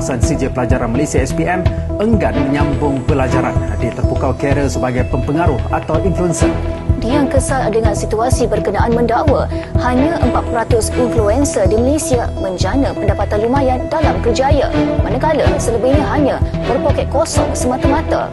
lepasan CJ Pelajaran Malaysia SPM enggan menyambung pelajaran. Dia terpukau kira sebagai pempengaruh atau influencer. Dia yang kesal dengan situasi berkenaan mendakwa hanya 4% influencer di Malaysia menjana pendapatan lumayan dalam kerjaya manakala selebihnya hanya berpoket kosong semata-mata.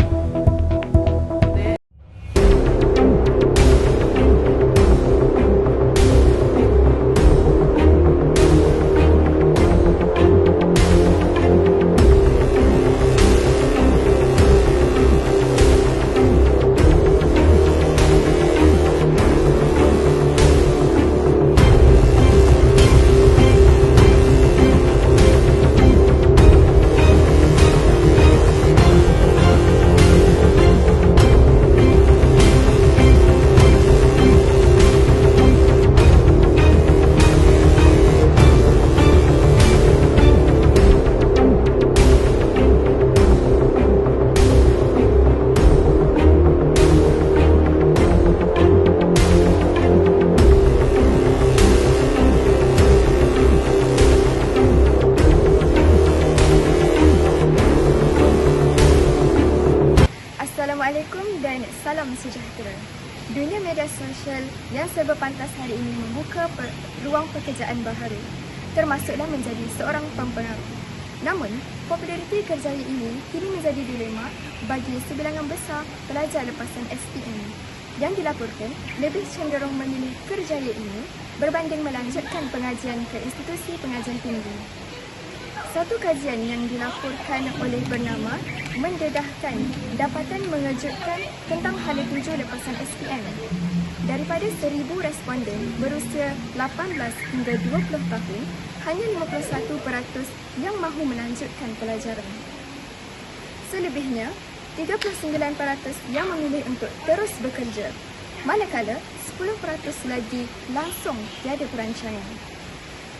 Ruang pekerjaan baharu, termasuklah menjadi seorang pempengaruh. Namun, populariti kerjaya ini kini menjadi dilema bagi sebilangan besar pelajar lepasan SPM yang dilaporkan lebih cenderung memilih kerjaya ini berbanding melanjutkan pengajian ke institusi pengajian tinggi. Satu kajian yang dilaporkan oleh bernama mendedahkan dapatan mengejutkan tentang hala tuju lepasan SPM. Daripada 1000 responden berusia 18 hingga 20 tahun, hanya 51% yang mahu melanjutkan pelajaran. Selebihnya, 39% yang memilih untuk terus bekerja, manakala 10% lagi langsung tiada perancangan.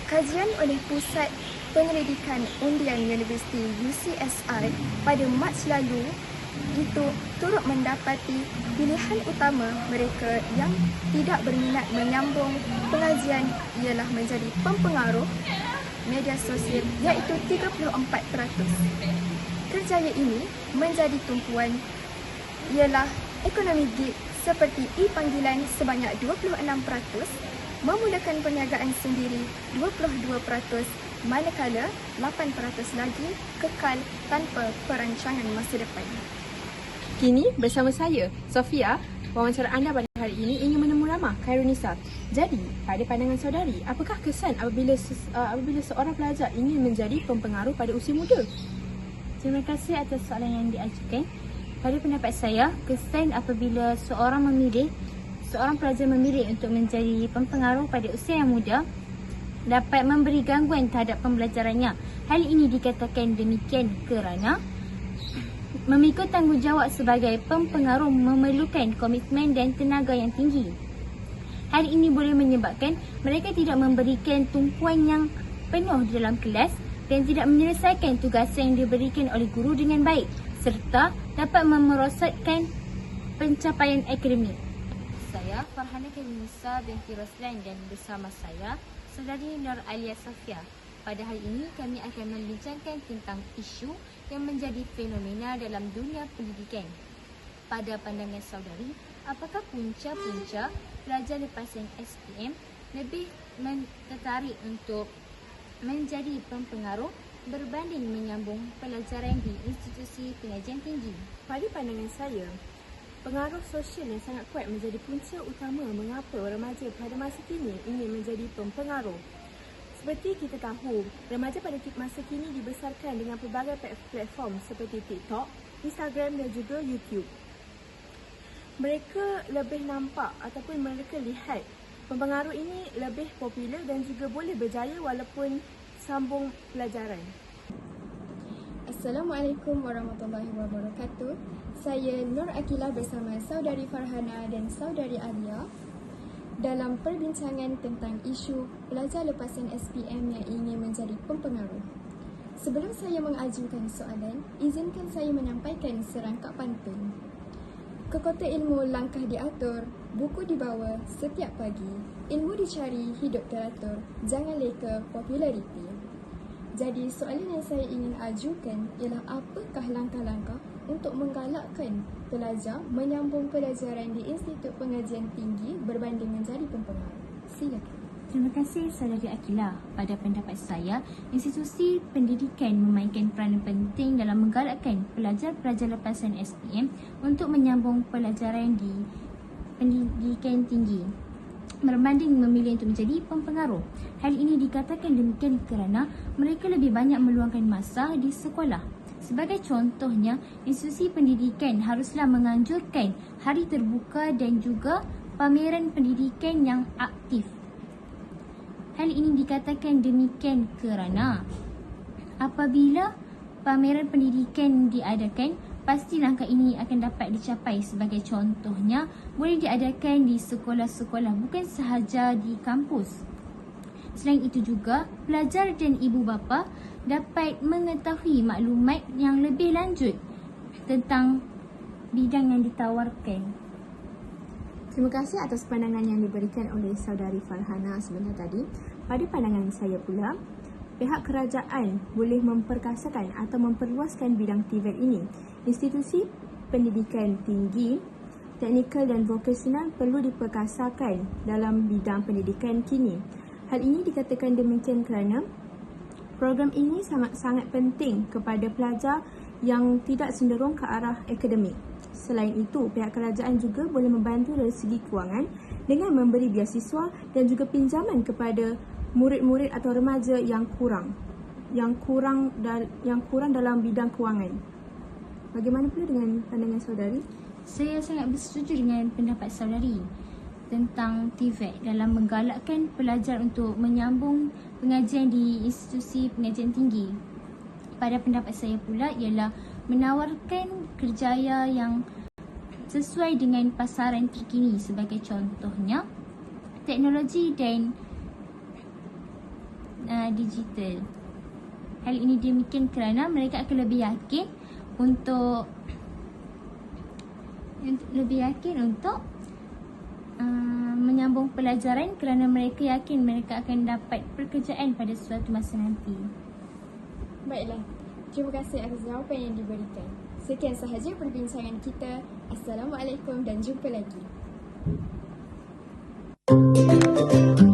Kajian oleh Pusat Penyelidikan Undian Universiti UCSI pada Mac lalu itu turut mendapati pilihan utama mereka yang tidak berminat menyambung pengajian ialah menjadi pempengaruh media sosial iaitu 34%. Kerjaya ini menjadi tumpuan ialah ekonomi gig seperti e-panggilan sebanyak 26%, memulakan perniagaan sendiri 22%, manakala 8% lagi kekal tanpa perancangan masa depan. Kini bersama saya, Sofia, wawancara anda pada hari ini ingin menemu ramah Khairunisa. Jadi, pada pandangan saudari, apakah kesan apabila uh, apabila seorang pelajar ingin menjadi pempengaruh pada usia muda? Terima kasih atas soalan yang diajukan. Pada pendapat saya, kesan apabila seorang memilih, seorang pelajar memilih untuk menjadi pempengaruh pada usia yang muda dapat memberi gangguan terhadap pembelajarannya. Hal ini dikatakan demikian kerana memikul tanggungjawab sebagai pempengaruh memerlukan komitmen dan tenaga yang tinggi. Hal ini boleh menyebabkan mereka tidak memberikan tumpuan yang penuh dalam kelas dan tidak menyelesaikan tugas yang diberikan oleh guru dengan baik serta dapat memerosotkan pencapaian akademik. Saya Farhana Karimisa binti Roslan dan bersama saya saudari Nur Alia Sofia. Pada hari ini kami akan membincangkan tentang isu yang menjadi fenomena dalam dunia pendidikan. Pada pandangan saudari, apakah punca-punca pelajar lepasan SPM lebih tertarik untuk menjadi pempengaruh berbanding menyambung pelajaran di institusi pengajian tinggi? Pada pandangan saya, pengaruh sosial yang sangat kuat menjadi punca utama mengapa remaja pada masa kini ingin menjadi pempengaruh. Seperti kita tahu, remaja pada masa kini dibesarkan dengan pelbagai plat- platform seperti TikTok, Instagram dan juga YouTube. Mereka lebih nampak ataupun mereka lihat pempengaruh ini lebih popular dan juga boleh berjaya walaupun sambung pelajaran. Assalamualaikum warahmatullahi wabarakatuh. Saya Nur Akilah bersama saudari Farhana dan saudari Alia dalam perbincangan tentang isu pelajar lepasan SPM yang ingin menjadi pempengaruh. Sebelum saya mengajukan soalan, izinkan saya menyampaikan serangkap pantun. Ke kota ilmu langkah diatur, buku dibawa setiap pagi. Ilmu dicari, hidup teratur, jangan leka populariti. Jadi soalan yang saya ingin ajukan ialah apakah langkah-langkah untuk menggalakkan pelajar menyambung pelajaran di Institut Pengajian Tinggi berbanding menjadi pempengaruh? Silakan. Terima kasih Saudari Akila. Pada pendapat saya, institusi pendidikan memainkan peranan penting dalam menggalakkan pelajar-pelajar lepasan SPM untuk menyambung pelajaran di pendidikan tinggi berbanding memilih untuk menjadi pempengaruh. Hal ini dikatakan demikian kerana mereka lebih banyak meluangkan masa di sekolah. Sebagai contohnya, institusi pendidikan haruslah menganjurkan hari terbuka dan juga pameran pendidikan yang aktif. Hal ini dikatakan demikian kerana apabila pameran pendidikan diadakan, pasti langkah ini akan dapat dicapai sebagai contohnya boleh diadakan di sekolah-sekolah bukan sahaja di kampus. Selain itu juga, pelajar dan ibu bapa dapat mengetahui maklumat yang lebih lanjut tentang bidang yang ditawarkan. Terima kasih atas pandangan yang diberikan oleh saudari Farhana sebentar tadi. Pada pandangan saya pula, pihak kerajaan boleh memperkasakan atau memperluaskan bidang TVET ini. Institusi pendidikan tinggi, teknikal dan vokasional perlu diperkasakan dalam bidang pendidikan kini. Hal ini dikatakan demikian kerana program ini sangat-sangat penting kepada pelajar yang tidak cenderung ke arah akademik. Selain itu, pihak kerajaan juga boleh membantu dari segi kewangan dengan memberi biasiswa dan juga pinjaman kepada murid-murid atau remaja yang kurang yang kurang dal- yang kurang dalam bidang kewangan. Bagaimana pula dengan pandangan saudari? Saya sangat bersetuju dengan pendapat saudari tentang TVET dalam menggalakkan pelajar untuk menyambung pengajian di institusi pengajian tinggi. Pada pendapat saya pula ialah menawarkan kerjaya yang sesuai dengan pasaran terkini sebagai contohnya teknologi dan uh, digital. Hal ini demikian kerana mereka akan lebih yakin untuk untuk- lebih yakin untuk uh, menyambung pelajaran kerana mereka yakin mereka akan dapat pekerjaan pada suatu masa nanti. Baiklah, terima kasih atas jawapan yang diberikan. Sekian sahaja perbincangan kita. Assalamualaikum dan jumpa lagi. saudari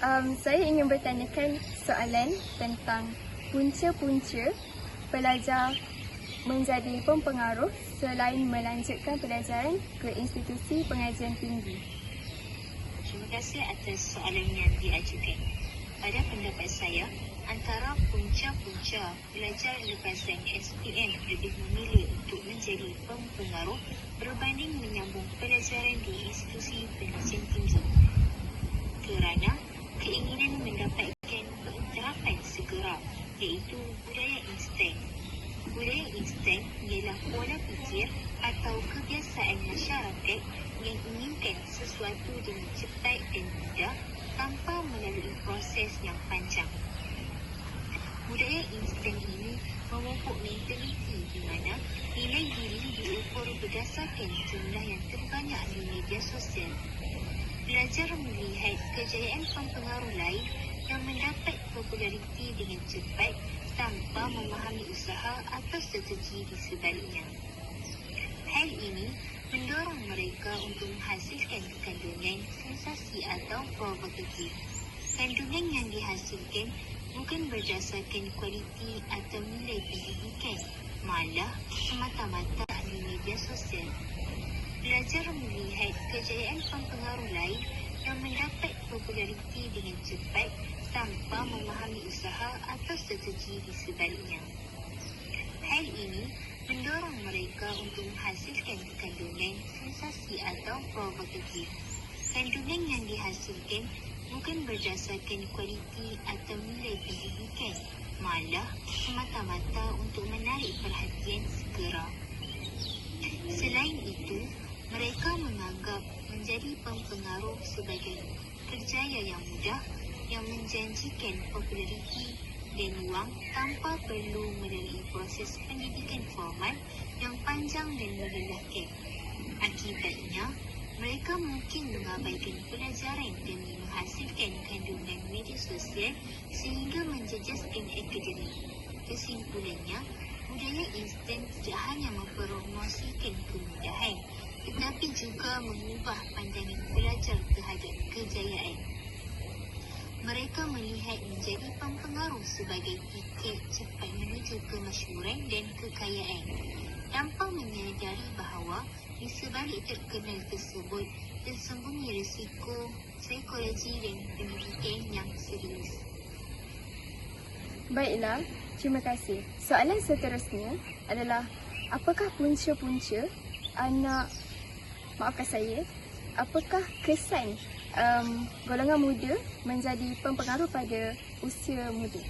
Um, saya ingin bertanyakan soalan tentang punca-punca pelajar menjadi pempengaruh selain melanjutkan pelajaran ke institusi pengajian tinggi. Terima kasih atas soalan yang diajukan. Pada pendapat saya, antara punca-punca pelajar lepasan SPM lebih memilih untuk menjadi pempengaruh berbanding menyambung pelajaran di institusi pengajian tinggi. Kerana keinginan mendapatkan pengiktirafan segera iaitu budaya instan. Budaya instan ialah pola fikir atau kebiasaan masyarakat yang inginkan sesuatu dengan cepat dan mudah tanpa melalui proses yang panjang. Budaya instan ini memupuk mentaliti di mana nilai diri diukur berdasarkan jumlah yang terbanyak di media sosial. Belajar melihat kejayaan pempengaruh lain yang mendapat populariti dengan cepat tanpa memahami usaha atau strategi di sebaliknya. Hal ini mendorong mereka untuk menghasilkan kandungan sensasi atau provokatif. Kandungan yang dihasilkan bukan berdasarkan kualiti atau nilai pendidikan, malah semata-mata di media sosial. Belajar melihat kejayaan pempengaruh lain yang mendapat populariti dengan cepat tanpa memahami usaha atau strategi di sebaliknya. Hal ini mendorong mereka untuk menghasilkan kandungan sensasi atau provokatif. Kandungan yang dihasilkan bukan berdasarkan kualiti atau nilai pendidikan, malah semata-mata untuk menarik perhatian segera. Selain itu, mereka menganggap menjadi pempengaruh sebagai kerjaya yang mudah yang menjanjikan populariti dan wang tanpa perlu melalui proses pendidikan formal yang panjang dan melelahkan. Akibatnya, mereka mungkin mengabaikan pelajaran demi menghasilkan kandungan media sosial sehingga menjejaskan akademik. Kesimpulannya, budaya instan tidak hanya kemudahan mengubah pandangan pelajar terhadap kejayaan. Mereka melihat menjadi pempengaruh sebagai tiket cepat menuju kemasyhuran dan kekayaan tanpa menyadari bahawa di sebalik terkenal tersebut tersembunyi risiko psikologi dan pendidikan yang serius. Baiklah, terima kasih. Soalan seterusnya adalah apakah punca-punca anak maafkan saya, apakah kesan um, golongan muda menjadi pempengaruh pada usia muda?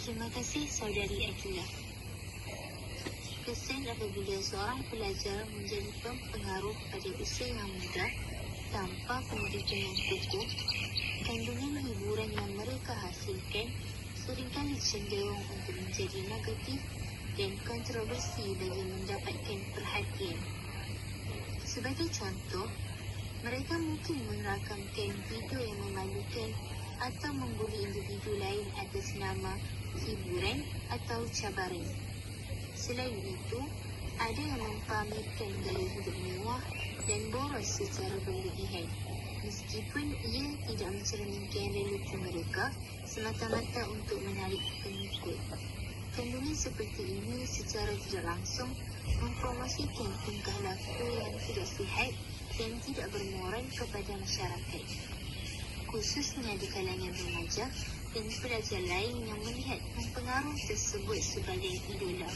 Terima kasih saudari Akilah. Kesan apabila seorang pelajar menjadi pempengaruh pada usia yang muda tanpa pendidikan yang kukuh, kandungan hiburan yang mereka hasilkan seringkali cenderung untuk menjadi negatif dan kontroversi bagi mendapatkan perhatian. Sebagai contoh, mereka mungkin merakamkan video yang memalukan atau membuli individu lain atas nama hiburan atau cabaran. Selain itu, ada yang mempamerkan gaya hidup mewah dan boros secara berlebihan. Meskipun ia tidak mencerminkan realiti mereka semata-mata untuk menarik pengikut. Kandungan seperti ini secara tidak langsung mempromosikan tingkah laku yang tidak sihat dan tidak bermoral kepada masyarakat. Khususnya di kalangan remaja dan pelajar lain yang melihat pengaruh tersebut sebagai idola.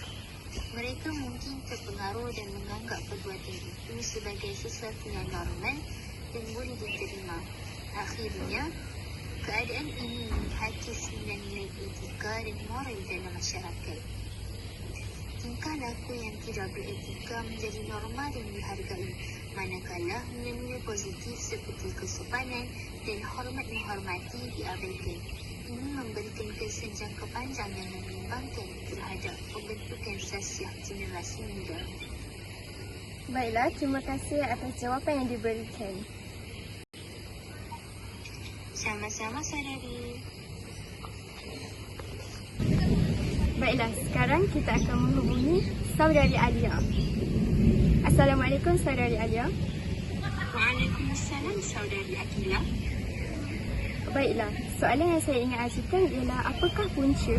Mereka mungkin terpengaruh dan menganggap perbuatan itu sebagai sesuatu yang normal dan boleh diterima. Akhirnya, keadaan ini menghakis nilai etika dan moral dalam masyarakat. Tingkah laku yang tidak beretika menjadi normal dan dihargai, manakala nilai-nilai positif seperti kesopanan dan hormat menghormati diabaikan. Ini memberikan kesan jangka panjang yang membimbangkan terhadap pembentukan sasiah generasi muda. Baiklah, terima kasih atas jawapan yang diberikan. Sama-sama saudari. Baiklah, sekarang kita akan menghubungi saudari Alia. Assalamualaikum saudari Alia. Waalaikumsalam saudari Akila. Baiklah, soalan yang saya ingin ajukan ialah apakah punca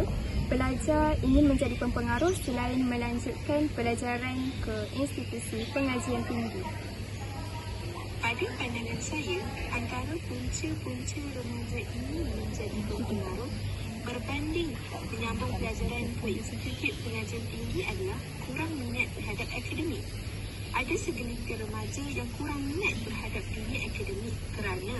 pelajar ingin menjadi pempengaruh selain melanjutkan pelajaran ke institusi pengajian tinggi? Pada pandangan saya, antara punca-punca remaja ini menjadi pempengaruh berbanding menyambung pelajaran ke institut pengajian tinggi adalah kurang minat terhadap akademik. Ada segelintir remaja yang kurang minat terhadap dunia akademik kerana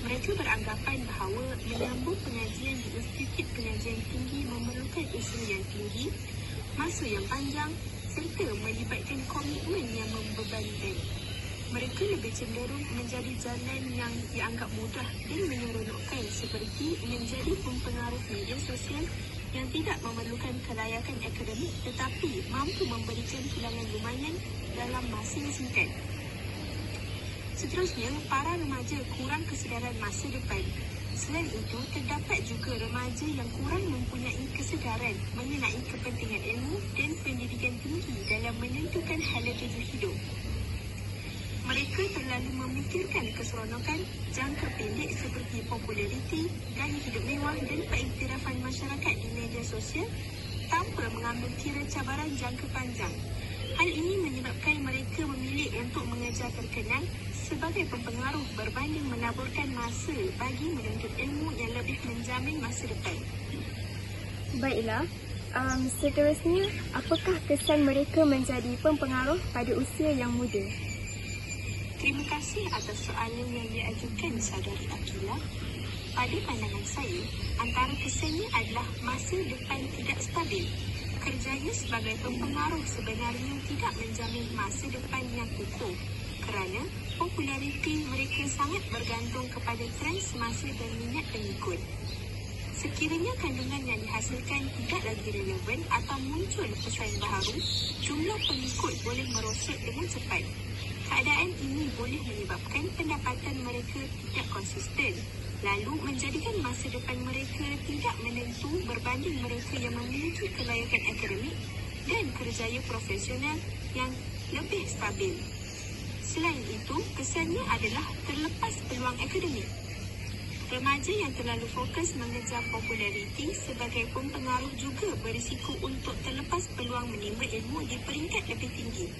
mereka beranggapan bahawa menyambung pengajian di institut pengajian tinggi memerlukan usaha yang tinggi, masa yang panjang serta melibatkan komitmen yang membebankan. Mereka lebih cenderung menjadi jalan yang dianggap mudah dan menyeronokkan seperti menjadi pempengaruh media sosial yang tidak memerlukan kelayakan akademik tetapi mampu memberikan tulangan lumayan dalam masa yang singkat. Seterusnya, para remaja kurang kesedaran masa depan. Selain itu, terdapat juga remaja yang kurang mempunyai kesedaran mengenai kepentingan ilmu dan pendidikan tinggi dalam menentukan hala tuju hidup. Mereka terlalu memikirkan keseronokan jangka pendek seperti populariti, gaya hidup mewah dan pengiktirafan masyarakat di media sosial tanpa mengambil kira cabaran jangka panjang. Hal ini menyebabkan mereka memilih untuk mengejar terkenal sebagai pempengaruh berbanding menaburkan masa bagi menuntut ilmu yang lebih menjamin masa depan. Baiklah, um, seterusnya apakah kesan mereka menjadi pempengaruh pada usia yang muda? Terima kasih atas soalan yang diajukan saudari Akila. Pada pandangan saya, antara kesannya adalah masa depan tidak stabil. Kerjaya sebagai pempengaruh sebenarnya tidak menjamin masa depan yang kukuh kerana populariti mereka sangat bergantung kepada tren semasa dan minat pengikut. Sekiranya kandungan yang dihasilkan tidak lagi relevan atau muncul pesan baharu, jumlah pengikut boleh merosot dengan cepat. Keadaan ini boleh menyebabkan pendapatan mereka tidak konsisten, lalu menjadikan masa depan mereka tidak menentu berbanding mereka yang memiliki kelayakan akademik dan kerjaya profesional yang lebih stabil. Selain itu, kesannya adalah terlepas peluang akademik. Remaja yang terlalu fokus mengejar populariti sebagai pempengaruh juga berisiko untuk terlepas peluang menimba ilmu di peringkat lebih tinggi.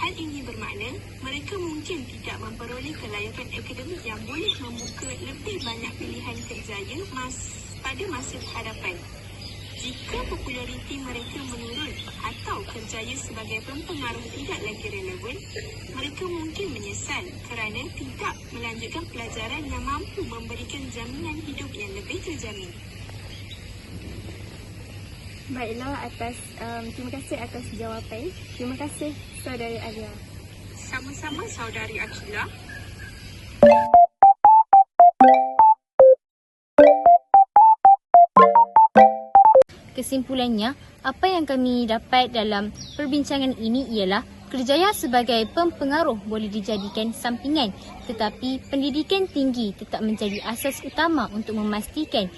Hal ini bermakna mereka mungkin tidak memperoleh kelayakan akademik yang boleh membuka lebih banyak pilihan kerjaya mas pada masa hadapan. Jika populariti mereka menurun atau kerjaya sebagai pempengaruh tidak lagi relevan, mereka mungkin menyesal kerana tidak melanjutkan pelajaran yang mampu memberikan jaminan hidup yang lebih terjamin. Baiklah atas um, terima kasih atas jawapan. Terima kasih saudari Alia. Sama-sama saudari Akila. Kesimpulannya, apa yang kami dapat dalam perbincangan ini ialah kerjaya sebagai pempengaruh boleh dijadikan sampingan tetapi pendidikan tinggi tetap menjadi asas utama untuk memastikan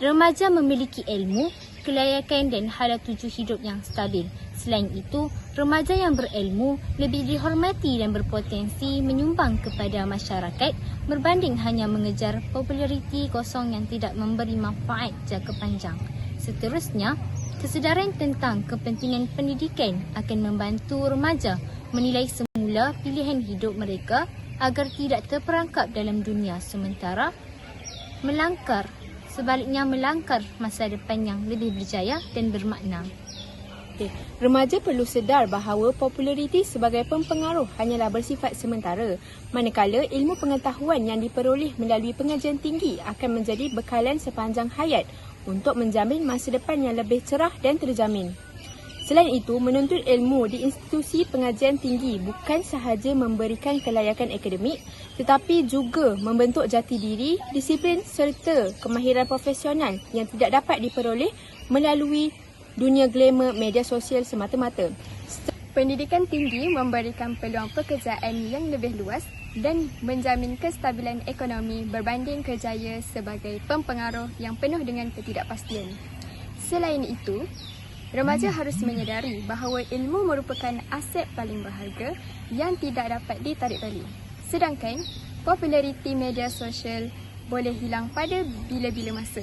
remaja memiliki ilmu, kelayakan dan hala tuju hidup yang stabil. Selain itu, remaja yang berilmu lebih dihormati dan berpotensi menyumbang kepada masyarakat berbanding hanya mengejar populariti kosong yang tidak memberi manfaat jangka panjang. Seterusnya, kesedaran tentang kepentingan pendidikan akan membantu remaja menilai semula pilihan hidup mereka agar tidak terperangkap dalam dunia sementara melangkar sebaliknya melangkar masa depan yang lebih berjaya dan bermakna. Okay. Remaja perlu sedar bahawa populariti sebagai pempengaruh hanyalah bersifat sementara, manakala ilmu pengetahuan yang diperoleh melalui pengajian tinggi akan menjadi bekalan sepanjang hayat untuk menjamin masa depan yang lebih cerah dan terjamin. Selain itu, menuntut ilmu di institusi pengajian tinggi bukan sahaja memberikan kelayakan akademik tetapi juga membentuk jati diri, disiplin serta kemahiran profesional yang tidak dapat diperoleh melalui dunia glamour media sosial semata-mata. Pendidikan tinggi memberikan peluang pekerjaan yang lebih luas dan menjamin kestabilan ekonomi berbanding kerjaya sebagai pempengaruh yang penuh dengan ketidakpastian. Selain itu, remaja harus menyedari bahawa ilmu merupakan aset paling berharga yang tidak dapat ditarik balik. Sedangkan, populariti media sosial boleh hilang pada bila-bila masa.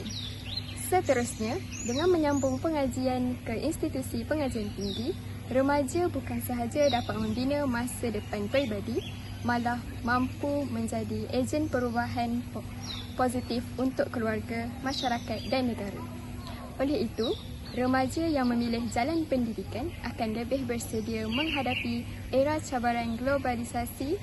Seterusnya, dengan menyambung pengajian ke institusi pengajian tinggi, remaja bukan sahaja dapat membina masa depan peribadi, malah mampu menjadi ejen perubahan po- positif untuk keluarga, masyarakat dan negara. Oleh itu, remaja yang memilih jalan pendidikan akan lebih bersedia menghadapi era cabaran globalisasi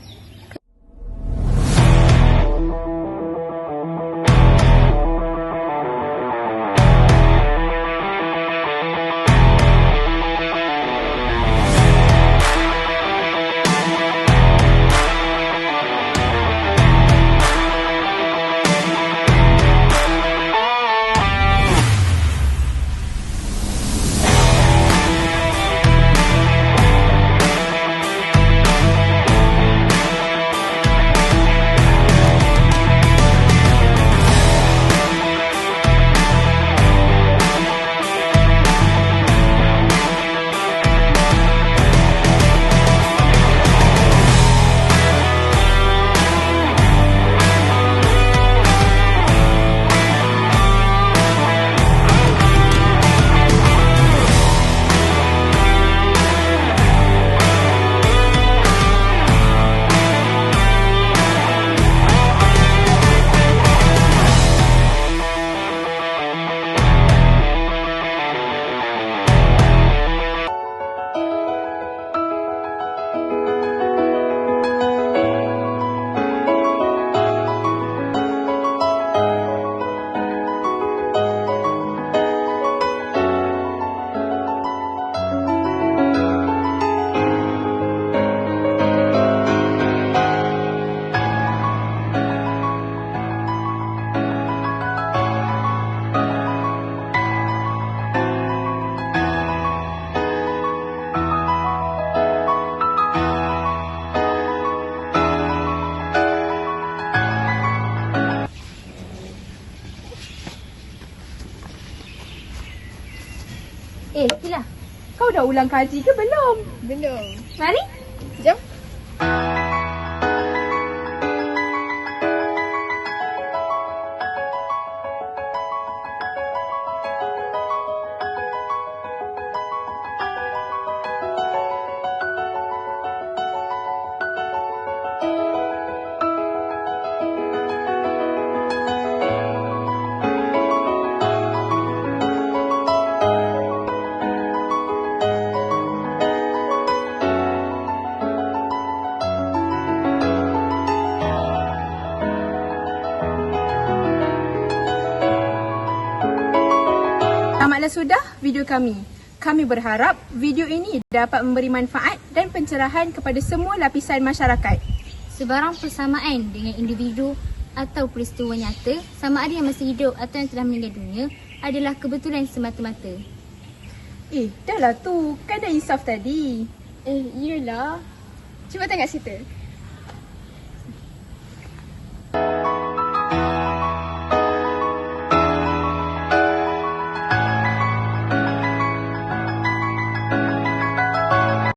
dah ulang kaji ke belum? belum. Mari. Sudah video kami. Kami berharap video ini dapat memberi manfaat dan pencerahan kepada semua lapisan masyarakat. Sebarang persamaan dengan individu atau peristiwa nyata, sama ada yang masih hidup atau yang telah meninggal dunia, adalah kebetulan semata-mata. Eh, dah lah tu. Kan dah insaf tadi. Eh, iyalah. Cuba tengok cerita.